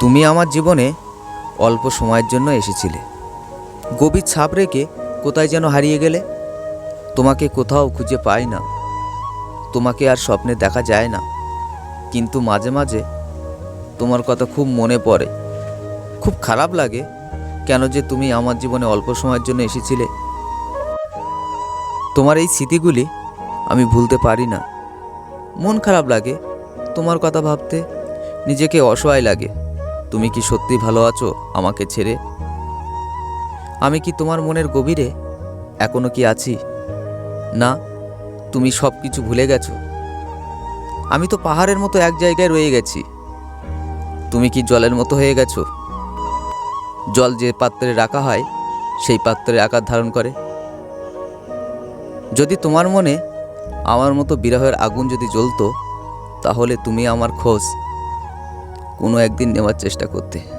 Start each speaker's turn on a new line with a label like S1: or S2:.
S1: তুমি আমার জীবনে অল্প সময়ের জন্য এসেছিলে। গভীর ছাপ রেখে কোথায় যেন হারিয়ে গেলে? তোমাকে কোথাও খুঁজে পাই না। তোমাকে আর স্বপ্নে দেখা যায় না। কিন্তু মাঝে মাঝে তোমার কথা খুব মনে পড়ে। খুব খারাপ লাগে কেন যে তুমি আমার জীবনে অল্প সময়ের জন্য এসেছিলে। তোমার এই স্মৃতিগুলি আমি ভুলতে পারি না। মন খারাপ লাগে তোমার কথা ভাবতে। নিজেকে অসহায় লাগে। তুমি কি সত্যি ভালো আছো? আমাকে ছেড়ে। আমি কি তোমার মনের গভীরে? এখনও কি আছি? না, তুমি সব কিছু ভুলে গেছো। আমি তো পাহাড়ের মতো এক জায়গায় রয়ে গেছি। তুমি কি জলের মতো হয়ে গেছো? জল যে পাত্রে রাখা হয়, সেই পাত্রে আকার ধারণ করে। যদি তোমার মনে আমার মতো বিরহের আগুন যদি জ্বলতো, তাহলে তুমি আমার খোঁজ। কোনো একদিন নেওয়ার চেষ্টা করতে।